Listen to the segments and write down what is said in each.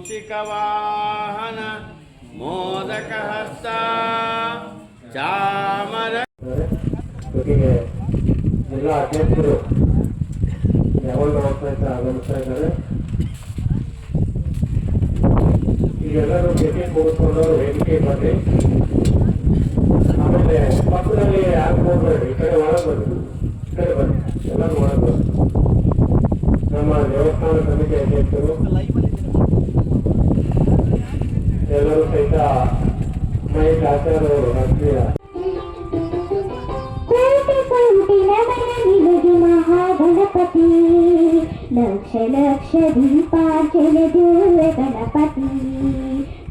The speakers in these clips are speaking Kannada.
ಕೌಶಿಕವಾಹನ ಮೋದಕಹಸ್ತ ಚಾಮರ ಜೊತೆಗೆ ಜಿಲ್ಲಾ ಅಧ್ಯಕ್ಷರು ಯಾವಾಗ ಹೋಗ್ತಾ ಇದ್ದಾರೆ ಆಗಮಿಸ್ತಾ ಇದ್ದಾರೆ ಈಗೆಲ್ಲರೂ ಮೀಟಿಂಗ್ ಮುಗಿಸ್ಕೊಂಡು ವೇದಿಕೆ ಬನ್ನಿ ಆಮೇಲೆ ಪಕ್ಕದಲ್ಲಿ ಯಾರು ಹೋಗ್ಬೇಡಿ ಈ ಕಡೆ ಒಳಗೆ ಬನ್ನಿ. ಈ ಕಡೆ ಬನ್ನಿ. ಎಲ್ಲರೂ ಒಳಗೆ ಬನ್ನಿ. ನಮ್ಮ ದೇವಸ್ಥಾನ ಸಮಿತಿ ಅಧ್ಯಕ್ಷರು. ಎಲ್ಲರೂ ಸಹಿತ ಮಹೇಶ್ ಆಚಾರ್ಯ ಅವರು ರಾಷ್ಟ್ರೀಯ ಕೋಟಿ ಕೋಟಿ ನಮನ ನಿನಗೆ ಮಹಾಗಣಪತಿ ಲಕ್ಷ ಲಕ್ಷ ದೀಪಾರ್ಚನೆ ದಿವ್ಯ ಗಣಪತಿ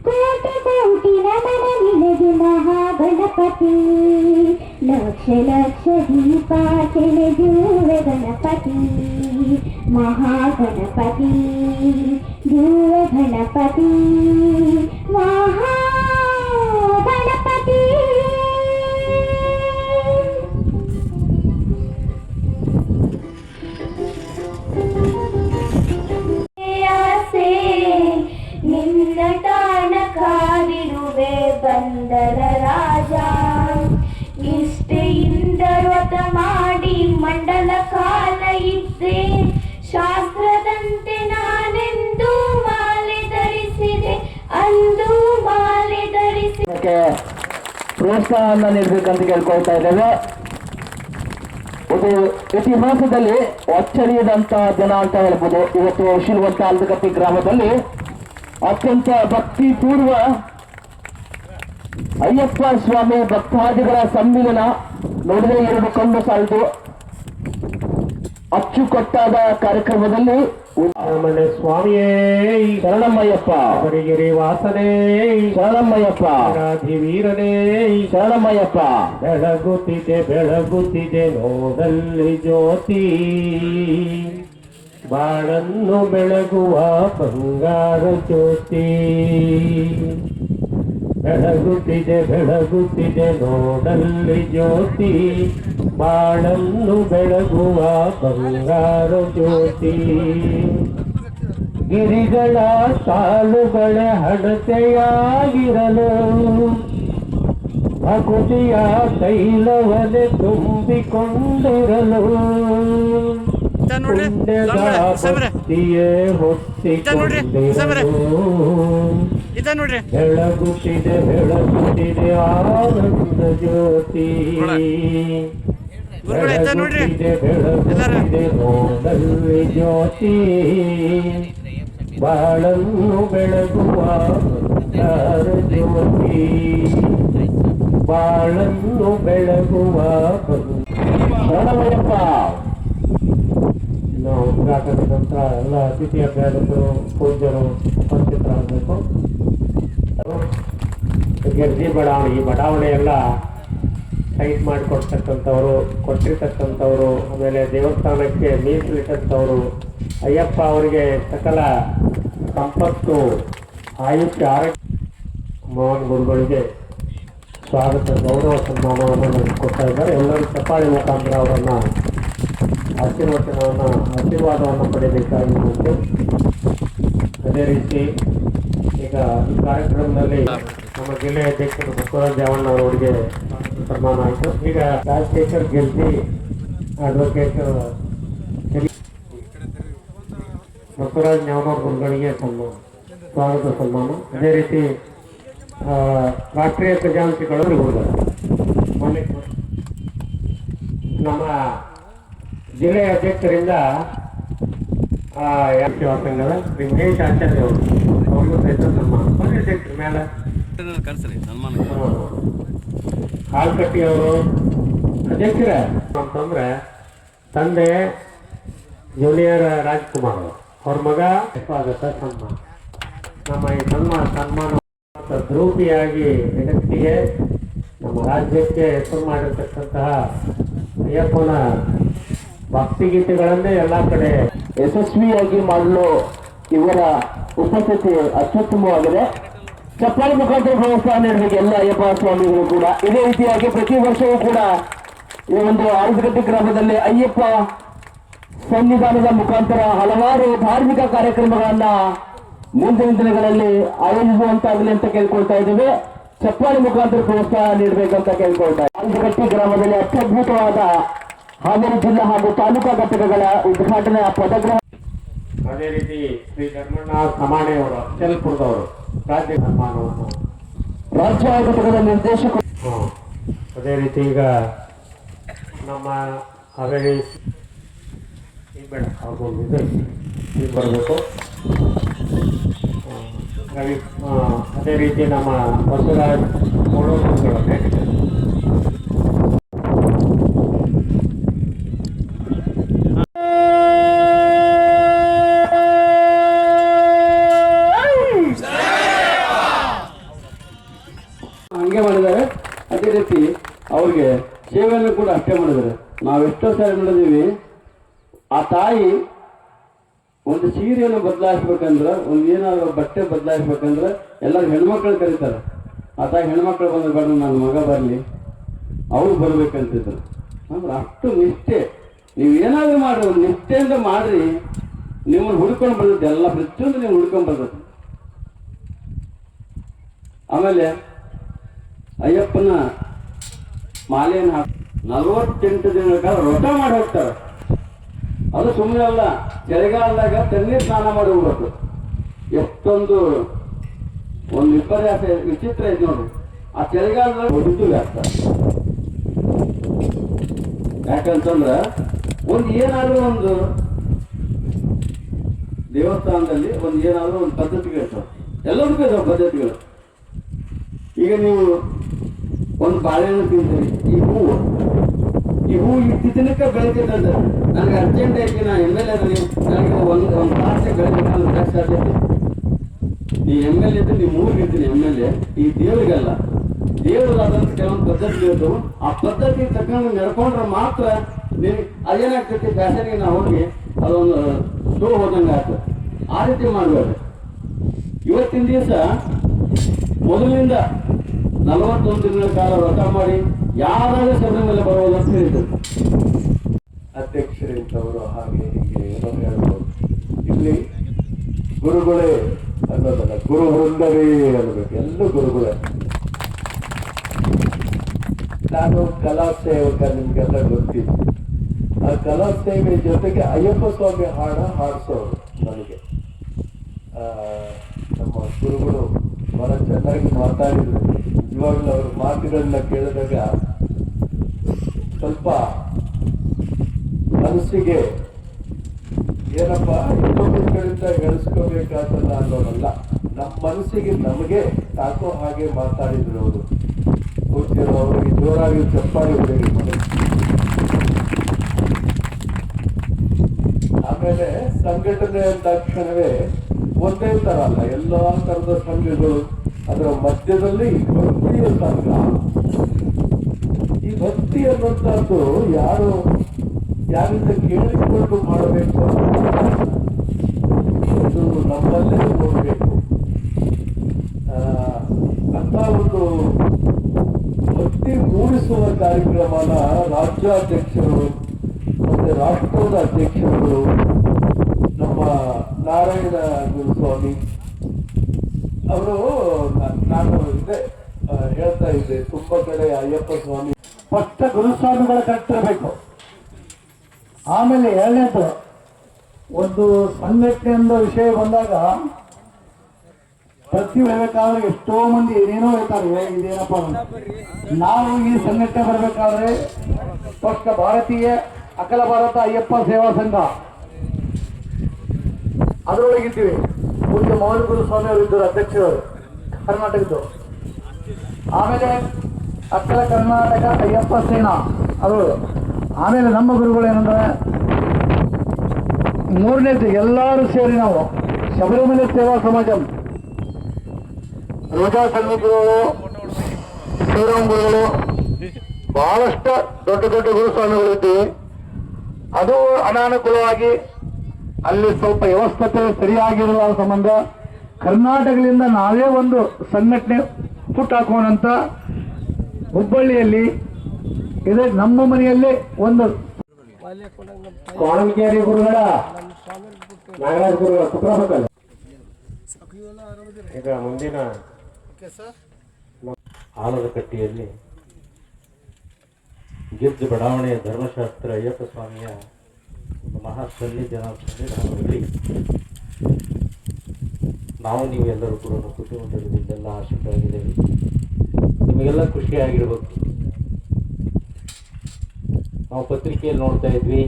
ಕೋಟಿ ಕೋಟಿ ನಮನ ನಿನಗೆ ಮಹಾಗಣಪತಿ లక్ష లక్ష దీపాచల జూర గణపతి మహాగణపతి. జూర గణపతి మహాగణపతి నిన్న తాన బందర రాజా. ಶಾಸ್ತ್ರದಂತೆ ನಾನೆಂದು ಮಾಲೆ ಅಂದು ಮಾಲೆ ಧರಿಸಿದೆ ನೀಡಬೇಕಂತ ಕೇಳ್ಕೊಳ್ತಾ ಇದ್ದೇವೆ. ಇದು ಇತಿಹಾಸದಲ್ಲಿ ಅಚ್ಚರಿಯದಂತಹ ದಿನ ಅಂತ ಹೇಳ್ಬೋದು. ಇವತ್ತು ಶಿಲ್ವಂತ ಆಲ್ದಗಟ್ಟಿ ಗ್ರಾಮದಲ್ಲಿ ಅತ್ಯಂತ ಭಕ್ತಿ ಪೂರ್ವ ಅಯ್ಯಪ್ಪ ಸ್ವಾಮಿ ಭಕ್ತಾದಿಗಳ ಸಮ್ಮಿಲನ ನೋಡಿದ್ರೆ ಎರಡು ಕಣ್ಣು ಸಾಲದು. ಅಚ್ಚುಕಟ್ಟಾದ ಕಾರ್ಯಕ್ರಮದಲ್ಲಿ ಸ್ವಾಮಿಯೇ ಶರಣಮ್ಮಯ್ಯಪ್ಪ. ಹರಿಗಿರಿ ವಾಸನೇ ಶರಣಮ್ಮಯ್ಯಪ್ಪ. ವೀರನೇ ಶರಣಮ್ಮಯ್ಯಪ್ಪ. ಬೆಳಗುತ್ತಿದೆ ಬೆಳಗುತ್ತಿದೆ ನೋಡಲ್ಲಿ ಜ್ಯೋತಿ. ಬಾಳನ್ನು ಬೆಳಗುವ ಬಂಗಾರ ಜ್ಯೋತಿ. ಬೆಳಗುತ್ತಿದೆ ಬೆಳಗುತ್ತಿದೆ ನೋಡಲ್ಲಿ ಜ್ಯೋತಿ. ಬಾಳನ್ನು ಬೆಳಗುವ ಬಂಗಾರ ಜ್ಯೋತಿ. ಗಿರಿಗಳ ಸಾಲುಗಳ ಹಣತೆಯಾಗಿರಲು. ಭಕುತಿಯ ತೈಲವನೆ ತುಂಬಿಕೊಂಡಿರಲು. ಭಕ್ತಿಯೇ ಹೊತ್ತಿಕೊಂಡಿರಲು. ಇದ ನೋಡ್ರಿ. ಬೆಳಗುತ್ತಿದೆ ಬೆಳಗುತ್ತಿದೆ ಆನಂದ ಜ್ಯೋತಿ. ಗುರುಗಳು ಇದ್ದ ನೋಡ್ರಿ. ನೋಡಲ್ಲಿ ಜ್ಯೋತಿ. ಬಾಳನ್ನು ಬೆಳಗುವ ಜ್ಯೋತಿ. ಬಾಳನ್ನು ಬೆಳಗುವ ಶರಣಮಯ್ಯಪ್ಪ ನಾವು ಉದ್ಘಾಟನೆದಂತ ಎಲ್ಲ ಅತಿಥಿ ಅಭ್ಯಾಗತರು ಪೂಜ್ಯರು ಉಪಸ್ಥಿತರಾಗಬೇಕು. ಗೆರ್ಜಿ ಬಡಾವಣೆ ಈ ಬಡಾವಣೆ ಎಲ್ಲ ಟೈಟ್ ಮಾಡಿಕೊಡ್ತಕ್ಕಂಥವ್ರು, ಕೊಟ್ಟಿರ್ತಕ್ಕಂಥವ್ರು, ಆಮೇಲೆ ದೇವಸ್ಥಾನಕ್ಕೆ ಮೀಸಲಿಟ್ಟಂಥವ್ರು, ಅಯ್ಯಪ್ಪ ಅವರಿಗೆ ಸಕಲ ಸಂಪತ್ತು, ಆಯುಷ್ಯ, ಆರೋಗ್ಯ. ಮೋಹನ್ ಗುರುಗಳಿಗೆ ಸ್ವಾಗತ, ಗೌರವ, ಸನ್ಮಾನವನ್ನು ಕೊಡ್ತಾ ಇದ್ದಾರೆ. ಎಲ್ಲರೂ ಚಪ್ಪಾಳಿ ಮುಖಾಂತರ ಅವರನ್ನು ಆಶೀರ್ವಚನವನ್ನು, ಆಶೀರ್ವಾದವನ್ನು ಪಡೆಯಬೇಕಾಗಿರುವಂತೆ ಅದೇ ರೀತಿ ಈ ಕಾರ್ಯಕ್ರಮದಲ್ಲಿ ನಮ್ಮ ಜಿಲ್ಲೆ ಅಧ್ಯಕ್ಷರು ಬಸವರಾಜ್ ದೇವಣ್ಣ ಅವರಿಗೆ ಸನ್ಮಾನ ಆಯಿತು. ಈಗ ರಾಜಶೇಖರ್ ಗೆಲ್ತಿ ಅಡ್ವೊಕೇಟ್ ಬಸವರಾಜ್ ನ್ಯಾವನವ್ರ ಗುರುಗಳಿಗೆ ಸನ್ಮಾನ ಸ್ವಾಗತ ಸನ್ಮಾನ. ಅದೇ ರೀತಿ ರಾಷ್ಟ್ರೀಯ ಖಜಾಂಚಿಗಳು ಹೋದರು. ನಮ್ಮ ಜಿಲ್ಲೆಯ ಅಧ್ಯಕ್ಷರಿಂದ ಶ್ರೀ ಮಹೇಶ್ ಆಚಾರ್ಯ ಅವರು? ಅವ್ರಿಗೂ ಸಹಿತ ಸನ್ಮಾನ. ಕರ್ಸ್ರಿ ಸನ್ಮಾನ ಹಾಲ್ಕಟ್ಟಿ ಅವರು ಅಧ್ಯಕ್ಷರ. ಅಂತಂದ್ರೆ ತಂದೆ ಜೂನಿಯರ್ ರಾಜ್ಕುಮಾರ್ ಅವ್ರ. ಮಗ ಸ್ವಾಗತ, ಸನ್ಮಾನ. ನಮ್ಮ ಈ ಸನ್ಮಾನ ಸನ್ಮಾನ ದ್ರೌಪಿಯಾಗಿ ಜಗತ್ತಿಗೆ ನಮ್ಮ ರಾಜ್ಯಕ್ಕೆ ಹೆಸರು ಮಾಡಿರ್ತಕ್ಕಂತಹ ಅಯ್ಯಪ್ಪನ ಭಕ್ತಿಗೀತೆಗಳನ್ನೇ ಎಲ್ಲ ಕಡೆ ಯಶಸ್ವಿಯಾಗಿ ಮಾಡಲು ಇವರ ಉಪಸ್ಥಿತಿ ಅತ್ಯುತ್ತಮವಾಗಿದೆ. ಚಪ್ಪಾಳಿ ಮುಖಾಂತರ ಪ್ರೋತ್ಸಾಹ ನೀಡಬೇಕು ಎಲ್ಲ ಅಯ್ಯಪ್ಪ ಸ್ವಾಮಿಗಳು ಕೂಡ ಇದೇ ರೀತಿಯಾಗಿ ಪ್ರತಿ ವರ್ಷವೂ ಕೂಡ ಈ ಒಂದು ಆರುಗಟ್ಟಿ ಗ್ರಾಮದಲ್ಲಿ ಅಯ್ಯಪ್ಪ ಸನ್ನಿಧಾನದ ಮುಖಾಂತರ ಹಲವಾರು ಧಾರ್ಮಿಕ ಕಾರ್ಯಕ್ರಮಗಳನ್ನ ಮುಂದಿನ ದಿನಗಳಲ್ಲಿ ಆಯೋಜಿಸುವಂತಾಗಲಿ ಅಂತ ಕೇಳ್ಕೊಳ್ತಾ ಇದ್ದೇವೆ. ಚಪ್ಪಾಳಿ ಮುಖಾಂತರ ಪ್ರೋತ್ಸಾಹ ನೀಡಬೇಕಂತ ಕೇಳ್ಕೊಳ್ತಾರೆ ಅಂಜಗಟ್ಟಿ ಗ್ರಾಮದಲ್ಲಿ ಅತ್ಯದ್ಭುತವಾದ ಹಾವೇರಿ ಜಿಲ್ಲಾ ಹಾಗೂ ತಾಲೂಕಾ ಘಟಕಗಳ ಉದ್ಘಾಟನೆ ಪದಗ್ರಹ ಅದೇ ರೀತಿ ಶ್ರೀ ಧರ್ಮಣ್ಣ ಸಮಾಣೆಯವರು ಅಚ್ಚಲ್ಪುರದವರು ರಾಜ್ಯ ಸನ್ಮಾನವನ್ನು ರಾಜ್ಯ ಘಟಕದ ನಿರ್ದೇಶಕರು ಅದೇ ರೀತಿ ಈಗ ನಮ್ಮ ಹಾವೇರಿ ಬರಬೇಕು. ರವಿ ಅದೇ ರೀತಿ ನಮ್ಮ ಬಸವರಾಜ್ ಕೊಡೋದುಗಳು ಅವ್ರಿಗೆ ಸೇವೆಯನ್ನು ಕೂಡ ಅಷ್ಟೇ ಮಾಡಿದ್ದಾರೆ. ನಾವು ಎಷ್ಟೋ ಸಾರಿ ನೋಡಿದೀವಿ ಆ ತಾಯಿ ಒಂದು ಸೀರೆಯನ್ನು ಬದಲಾಯಿಸ್ಬೇಕಂದ್ರೆ, ಒಂದು ಏನಾದರೂ ಬಟ್ಟೆ ಬದಲಾಯಿಸ್ಬೇಕಂದ್ರೆ ಎಲ್ಲರೂ ಹೆಣ್ಮಕ್ಳು ಕರೀತಾರೆ. ಆ ತಾಯಿ ಹೆಣ್ಮಕ್ಳು ಬಂದ್ರೆ, ಬೇಡ, ನನ್ನ ಮಗ ಬರಲಿ, ಅವ್ರು ಬರ್ಬೇಕಂತಿದ್ರು. ಅಂದ್ರೆ ಅಷ್ಟು ನಿಷ್ಠೆ. ನೀವು ಏನಾದರೂ ಮಾಡ್ರಿ, ಒಂದು ನಿಷ್ಠೆಯಿಂದ ಮಾಡ್ರಿ. ನಿಮ್ಮನ್ನು ಹುಡ್ಕೊಂಡು ಬರ್ತದೆ ಎಲ್ಲ ಪ್ರತಿಯೊಂದು ನೀವು ಹುಡ್ಕೊಂಡು ಬರ್ತದೆ ಆಮೇಲೆ ಅಯ್ಯಪ್ಪನ ಮಾಲೆಯನ್ನು ಹಾಕಿ ನಲವತ್ತೆಂಟು ದಿನಗಳ ಕಾಲ ವ್ರತ ಮಾಡಿ ಹೋಗ್ತಾರೆ. ಅದು ಸುಮ್ಮನೆ ಅಲ್ಲ, ಚಳಿಗಾಲದಾಗ ತಣ್ಣೀರು ಸ್ನಾನ ಮಾಡಿ ಹೋಗ್ಬೇಕು. ಎಷ್ಟೊಂದು ಒಂದು ವಿಪರ್ಯಾಸ, ವಿಚಿತ್ರ ಇದೆ ನೋಡ್ರಿ. ಆ ಚಳಿಗಾಲದಲ್ಲಿ ಹೊಡಿತೀವಿ ಆಗ್ತಾರೆ ಯಾಕಂತಂದ್ರ ಒಂದು ಏನಾದ್ರೂ ಒಂದು ದೇವಸ್ಥಾನದಲ್ಲಿ ಒಂದು ಏನಾದ್ರೂ ಒಂದು ಪದ್ಧತಿಗಳು ಎಲ್ಲದಕ್ಕೂ ಇದಾವೆ ಪದ್ಧತಿಗಳು. ಈಗ ನೀವು ಒಂದು ಬಾಳೆಹಣ್ಣು ತಿಂತೀವಿ ಈ ಹೂವು. ಈ ಹೂವು ಇಷ್ಟು ದಿನಕ್ಕೆ ಬೆಳೆದಿರ್ತದೆ ನನಗೆ ಅರ್ಜೆಂಟ್ ಆಗಿ ನಾನು ಎಂ ಎಲ್ ಎ ನನಗೆ ಒಂದು ಒಂದು ತಾಸೆ ಬೆಳೆದಿಲ್ಲ ಕಷ್ಟ ಆಗ್ತೈತಿ ಈ ಎಂ ಎಲ್ ಎ ನೀವು ಮೂರು ಇರ್ತೀನಿ ಎಂ ಎಲ್ ಎ ಈ ದೇವರಿಗಲ್ಲ. ದೇವರಾದಂಥ ಕೆಲವೊಂದು ಪದ್ಧತಿ ಇರ್ತವೆ ಆ ಪದ್ಧತಿ ತಕ್ಕಂಗೆ ನಡ್ಕೊಂಡ್ರೆ ಮಾತ್ರ ನೀವು ಅದೇನಾಗ್ತೈತಿ ಫ್ಯಾಷನ್ಗೆ ನಾವು ಹೋಗಿ ಅದೊಂದು ಸ್ಟೋ ಹೋದಂಗೆ ಆಗ್ತದೆ ಆ ರೀತಿ ಮಾಡಬೇಕು ಇವತ್ತಿನ ದಿವಸ ಮೊದಲಿನಿಂದ ನಲವತ್ತೊಂದು ದಿನಗಳ ಕಾಲ ವ್ರತ ಮಾಡಿ ಯಾರಾದ್ರೂ ಮೇಲೆ ಬರೋದು ಅಂತ ಹೇಳಿದ್ರು. ಅಧ್ಯಕ್ಷರಿಂದವರು ಹಾಗೆ ಹೀಗೆ ಏನೋ ಹೇಳ್ಬೋದು. ಇಲ್ಲಿ ಗುರುಗಳೇ ಅನ್ನೋದಲ್ಲ, ಗುರು ವೃಂದವೇ ಅನ್ನಬೇಕು. ಎಲ್ಲ ಗುರುಗಳೇ. ನಾನು ಕಲಾ ಸೇವಕ, ನಿಮ್ಗೆಲ್ಲ ಗೊತ್ತಿದ್ದೆ ಆ ಕಲಾ ಸೇವೆ ಜೊತೆಗೆ ಅಯ್ಯಪ್ಪ ಸ್ವಾಮಿ ಹಾಡ ಹಾಡಿಸೋರು ನನಗೆ ನಮ್ಮ ಗುರುಗಳು ಬಹಳ ಚೆನ್ನಾಗಿ ಮಾತಾಡಿದ್ರು. ಇವಾಗಲೂ ಅವ್ರ ಮಾತುಗಳನ್ನ ಕೇಳಿದಾಗ ಸ್ವಲ್ಪ ಮನಸ್ಸಿಗೆ ಏನಪ್ಪ ಇನ್ನೊಬ್ಬರ ಕಡೆಯಿಂದ ಗಳಿಸ್ಕೋಬೇಕಾದಲ್ಲ ಅನ್ನೋದಲ್ಲ, ನಮ್ಮ ಮನಸ್ಸಿಗೆ ನಮಗೆ ತಾಕೋ ಹಾಗೆ ಮಾತಾಡಿದ್ರು ಅವರು. ಗೊತ್ತಿರೋ ಅವರಿಗೆ ಜೋರಾಗಿ ಚಪ್ಪಾಗಿ ಮನಸ್ಸು ಆಮೇಲೆ ಸಂಘಟನೆ ಅಂದ ತಕ್ಷಣವೇ ಒಂದೇ ತರ ಅಲ್ಲ, ಎಲ್ಲ ತರದ ಸಂಘಗಳು ಅದರ ಮಧ್ಯದಲ್ಲಿ ಭಕ್ತಿ ಅಂತ ಈ ಭಕ್ತಿ ಅನ್ನುವಂಥದ್ದು ಯಾರು ಯಾರಿಂದ ಕೇಳಿಕೊಂಡು ಮಾಡಬೇಕು ಅದು ನಮ್ಮಲ್ಲೇ ನೋಡಬೇಕು. ಅಂತ ಒಂದು ಭಕ್ತಿ ಮೂಡಿಸುವ ಕಾರ್ಯಕ್ರಮನ ರಾಜ್ಯಾಧ್ಯಕ್ಷರು ಮತ್ತೆ ರಾಷ್ಟ್ರದ ಅಧ್ಯಕ್ಷರು ನಮ್ಮ ನಾರಾಯಣ ಗುರುಸ್ವಾಮಿ ಅವರು ನಾನು ಇದೆ ಹೇಳ್ತಾ ಇದ್ದೆ, ತುಂಬಾ ಕಡೆ ಅಯ್ಯಪ್ಪ ಸ್ವಾಮಿ ಫಸ್ಟ್ ಗುರುಸ್ವಾಮಿಗಳ ಕಟ್ಟಿರಬೇಕು ಆಮೇಲೆ ಎರಡನೇದು, ಒಂದು ಸಂಘಟನೆ ವಿಷಯ ಬಂದಾಗ ಪ್ರತಿ ಹೇಳ್ಬೇಕಾದ್ರೆ ಎಷ್ಟೋ ಮಂದಿ ಏನೇನೋ ಹೇಳ್ತಾರೆ ಇದೇನಪ್ಪ. ನಾವು ಈ ಸಂಘಟನೆ ಬರಬೇಕಾದ್ರೆ ಫಸ್ಟ್ ಭಾರತೀಯ, ಅಖಲ ಭಾರತ ಅಯ್ಯಪ್ಪ ಸೇವಾ ಸಂಘ. ಅದರೊಳಗಿದ್ದೀವಿ. ಪೂಜ್ಯ ಗುರು ಸ್ವಾಮಿ ಅವರು ಇದ್ದರು, ಅಧ್ಯಕ್ಷರು, ಕರ್ನಾಟಕದ್ದು. ಆಮೇಲೆ ಅಖಿಲ ಕರ್ನಾಟಕ ಅಯ್ಯಪ್ಪ ಸೇನಾ ಅದು ಆಮೇಲೆ ನಮ್ಮ ಗುರುಗಳು ಏನಂದ್ರೆ ಮೂರನೇದು ಎಲ್ಲರೂ ಸೇರಿ ನಾವು, ಶಬರಿಮಲೆ ಸೇವಾ ಸಮಾಜ. ರೋಜಾ ಸಂಘಗಳು ಶ್ರೀರಾಮ್ ಗುರುಗಳು, ಬಹಳಷ್ಟು ದೊಡ್ಡ ದೊಡ್ಡ ಗುರುಸ್ವಾಮಿಗಳು ಇದ್ದೀವಿ ಅದು ಅನಾನುಕೂಲವಾಗಿ ಅಲ್ಲಿ ಸ್ವಲ್ಪ ವ್ಯವಸ್ಥತೆ ಸರಿಯಾಗಿರಲ್ಲ ಸಂಬಂಧ ಕರ್ನಾಟಕದಿಂದ ನಾವೇ ಒಂದು ಸಂಘಟನೆ ಹುಟ್ಟಾಕೋಣಂತ ಹುಬ್ಬಳ್ಳಿಯಲ್ಲಿ ಇದೆ. ನಮ್ಮ ಮನೆಯಲ್ಲಿ ಒಂದು ಕೋಣಂಕೇರಿ ಗುರುಗಳ, ನಾಗರಾಜ ಗುರುಗಳ ಈಗ ಮುಂದಿನ ಆಲದ ಕಟ್ಟಿಯಲ್ಲಿ ಗಿರ್ಜ್ ಬಡಾವಣೆಯ ಧರ್ಮಶಾಸ್ತ್ರ ಅಯ್ಯಪ್ಪ ಸ್ವಾಮಿಯ ಒಂದು ಮಹಾ ಜನ ನಾವು ನಾವು ನೀವೆಲ್ಲರೂ ಕೂಡ ಕುಟುಂಬದಲ್ಲಿದ್ದೆಲ್ಲ ಆಶೀರ್ವಾಗಿದ್ದೇವೆ ನಿಮಗೆಲ್ಲ ಖುಷಿಯಾಗಿರ್ಬೇಕು ನಾವು ಪತ್ರಿಕೆಯಲ್ಲಿ ನೋಡ್ತಾ ಇದ್ವಿ.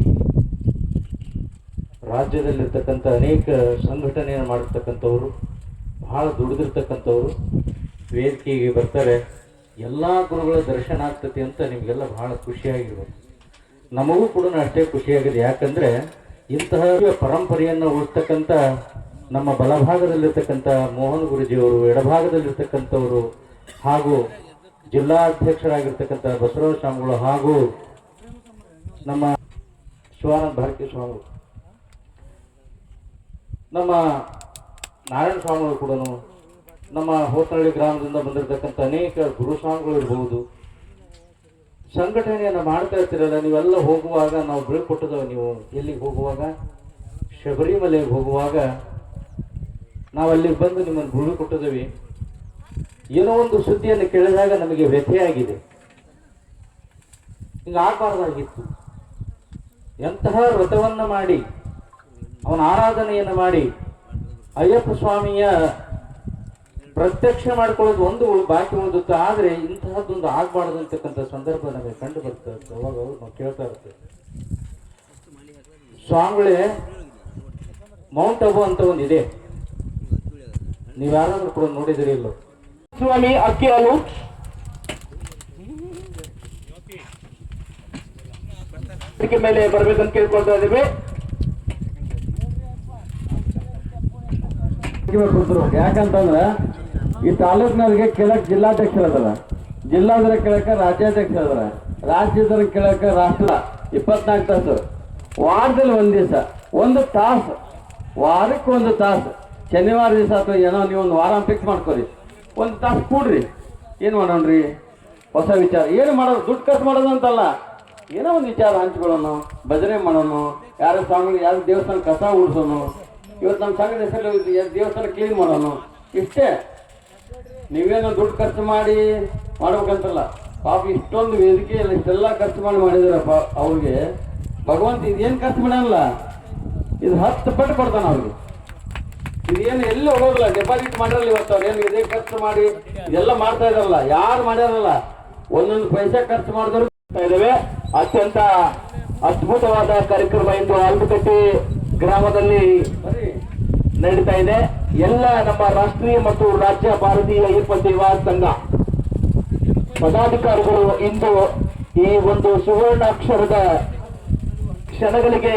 ರಾಜ್ಯದಲ್ಲಿರ್ತಕ್ಕಂಥ ಅನೇಕ ಸಂಘಟನೆಯನ್ನು ಮಾಡಿರ್ತಕ್ಕಂಥವ್ರು, ಬಹಳ ದುಡಿದಿರ್ತಕ್ಕಂಥವ್ರು ವೇದಿಕೆಗೆ ಬರ್ತಾರೆ. ಎಲ್ಲ ಗುರುಗಳ ದರ್ಶನ ಆಗ್ತದೆ ಅಂತ ನಿಮಗೆಲ್ಲ ಬಹಳ ಖುಷಿಯಾಗಿರ್ಬೇಕು. ನಮಗೂ ಕೂಡ ಅಷ್ಟೇ ಖುಷಿಯಾಗಿದೆ ಯಾಕಂದರೆ ಇಂತಹ ಪರಂಪರೆಯನ್ನು ಉಳಿಸ್ತಕ್ಕಂಥ ನಮ್ಮ ಬಲಭಾಗದಲ್ಲಿರ್ತಕ್ಕಂಥ ಮೋಹನ್ ಗುರುಜಿಯವರು, ಎಡಭಾಗದಲ್ಲಿರ್ತಕ್ಕಂಥವರು ಹಾಗೂ ಜಿಲ್ಲಾಧ್ಯಕ್ಷರಾಗಿರ್ತಕ್ಕಂಥ ಬಸವರಾಜ ಸ್ವಾಮಿಗಳು ಹಾಗೂ ನಮ್ಮ ಶಿವಾನಂದ ಭಾರತಿ ಸ್ವಾಮಿಗಳು, ನಮ್ಮ ನಾರಾಯಣ ಸ್ವಾಮಿಗಳು ಕೂಡ ನಮ್ಮ ಹೋತನಹಳ್ಳಿ ಗ್ರಾಮದಿಂದ ಬಂದಿರತಕ್ಕಂಥ ಅನೇಕ ಗುರುಸ್ವಾಮಿಗಳು ಇರ್ಬೋದು. ಸಂಘಟನೆಯನ್ನು ಮಾಡ್ತಾ ಇರ್ತೀರಲ್ಲ, ನೀವೆಲ್ಲ ಹೋಗುವಾಗ ನಾವು ಬೀಳ್ಕೊಟ್ಟದವ ನೀವು. ಎಲ್ಲಿಗೆ ಹೋಗುವಾಗ? ಶಬರಿಮಲೆಗೆ ಹೋಗುವಾಗ ನಾವು ಅಲ್ಲಿಗೆ ಬಂದು ನಿಮ್ಮನ್ನು ಬೀಳ್ಕೊಟ್ಟಿದ್ದೀವಿ ಏನೋ ಒಂದು ಸುದ್ದಿಯನ್ನು ಕೇಳಿದಾಗ ನಮಗೆ ವ್ಯಥೆಯಾಗಿದೆ. ಹಿಂಗಾಗಬಾರ್ದಾಗಿತ್ತು ಎಂತಹ ವ್ರತವನ್ನು ಮಾಡಿ, ಅವನ ಆರಾಧನೆಯನ್ನು ಮಾಡಿ, ಅಯ್ಯಪ್ಪ ಸ್ವಾಮಿಯ ಪ್ರತ್ಯಕ್ಷ ಮಾಡ್ಕೊಳ್ಳೋದು ಒಂದು ಬಾಕಿ ಉಳಿದುತ್ತೆ ಆದರೆ ಇಂತಹದ್ದೊಂದು ಆಗಬಾರ್ದು ಅಂತಕ್ಕಂಥ ಸಂದರ್ಭ ನಮಗೆ ಕಂಡು ಬರ್ತಾ ಇರ್ತದೆ ಅವಾಗ ಅವ್ರು ನಾವು ಕೇಳ್ತಾ ಇರ್ತೇವೆ ಸ್ವಾಮಿಗಳೇ ಮೌಂಟ್ ಅಬು ಅಂತ ಒಂದು ನೀವು ಯಾರಾದ್ರೂ ಕೂಡ ನೋಡಿದಿರಿ ಇಲ್ಲ? ಸ್ವಾಮಿ ಅಕ್ಕಿ ಹಾಲು. ಮೇಲೆ ಬರ್ಬೇಕಂತ ಕೇಳ್ಕೊಳ್ತಾ ಇದ್ದೀವಿ. ಯಾಕಂತಂದ್ರ ಈ ತಾಲೂಕಿನವ್ರಿಗೆ ಕೆಳಕ್ ಜಿಲ್ಲಾಧ್ಯಕ್ಷರ ಅದರ. ಜಿಲ್ಲಾದ್ರ ಕೆಳಕ ರಾಜ್ಯಾಧ್ಯಕ್ಷರ ಅದರ. ರಾಜ್ಯದ್ರ ಕೆಳಕ ರಾಷ್ಟ್ರ, ಇಪ್ಪತ್ನಾಲ್ಕು ತಾಸು. ವಾರದಲ್ಲಿ ಒಂದು ದಿವಸ, ಒಂದು ತಾಸು. ವಾರಕ್ಕೆ ಒಂದು ತಾಸು. ಶನಿವಾರ ದಿವಸ ಅಥವಾ ಏನೋ ನೀವು ಒಂದು ವಾರ ಫಿಕ್ಸ್ ಮಾಡ್ಕೊರಿ. ಒಂದು ತಾಸು ಕೂಡ್ರಿ. ಏನು ಮಾಡೋಣ್ರಿ? ಹೊಸ ವಿಚಾರ. ಏನು ಮಾಡೋದು? ದುಡ್ಡು ಖರ್ಚು ಮಾಡೋದು ಅಂತಲ್ಲ. ಏನೋ ಒಂದು ವಿಚಾರ ಹಂಚ್ಕೊಳ್ಳೋಣ ಭಜನೆ ಮಾಡೋಣ ಯಾರ ಸ್ವಾಮಿ ಯಾರು ದೇವಸ್ಥಾನ ಕಸ ಉಡ್ಸೋಣ ಇವತ್ತು ನಮ್ಮ ಸಂಘದ ಹೆಸರಲ್ಲಿ ದೇವಸ್ಥಾನ ಕ್ಲೀನ್ ಮಾಡೋಣ ಇಷ್ಟೇ. ನೀವೇನೋ ದುಡ್ಡು ಖರ್ಚು ಮಾಡಿ ಮಾಡ್ಬೇಕಂತಲ್ಲ, ಪಾಪ ಇಷ್ಟೊಂದು ವೇದಿಕೆಯಲ್ಲಿ ಇಷ್ಟೆಲ್ಲ ಖರ್ಚು ಮಾಡಿ ಮಾಡಿದಾರಪ್ಪ ಅವ್ರಿಗೆ. ಭಗವಂತ ಇದೇನು ಖರ್ಚು ಮಾಡಲ್ಲ, ಇದು ಹತ್ತು ಪಟ್ಟು ಕೊಡ್ತಾನೆ ಅವ್ರಿಗೆ. ಇದೇನು ಎಲ್ಲಿ ಹೋಗೋದಿಲ್ಲ ಡೆಪಾಸಿಟ್ ಮಾಡಿರಲ್ಲ ಇವತ್ತು ಅವ್ರು ಏನು ಇದೇ ಖರ್ಚು ಮಾಡಿ ಇದೆಲ್ಲ ಮಾಡ್ತಾ ಇದಾರಲ್ಲ ಯಾರು ಮಾಡ್ಯಾರಲ್ಲ. ಒಂದೊಂದು ಪೈಸೆ ಖರ್ಚು ಮಾಡಿದ್ರು ಇದ್ದೇವೆ. ಅತ್ಯಂತ ಅದ್ಭುತವಾದ ಕಾರ್ಯಕ್ರಮ ಇಂದು ಆಲ್ಬುಕಟ್ಟಿ ಗ್ರಾಮದಲ್ಲಿ ನಡೀತಾ ಇದೆ. ಎಲ್ಲ ನಮ್ಮ ರಾಷ್ಟ್ರೀಯ ಮತ್ತು ರಾಜ್ಯ ಭಾರತೀಯ ಅಯ್ಯಪ್ಪ ಸೇವಾ ಸಂಘ. ಪದಾಧಿಕಾರಿಗಳು ಇಂದು ಈ ಒಂದು ಸುವರ್ಣಾಕ್ಷರದ ಕ್ಷಣಗಳಿಗೆ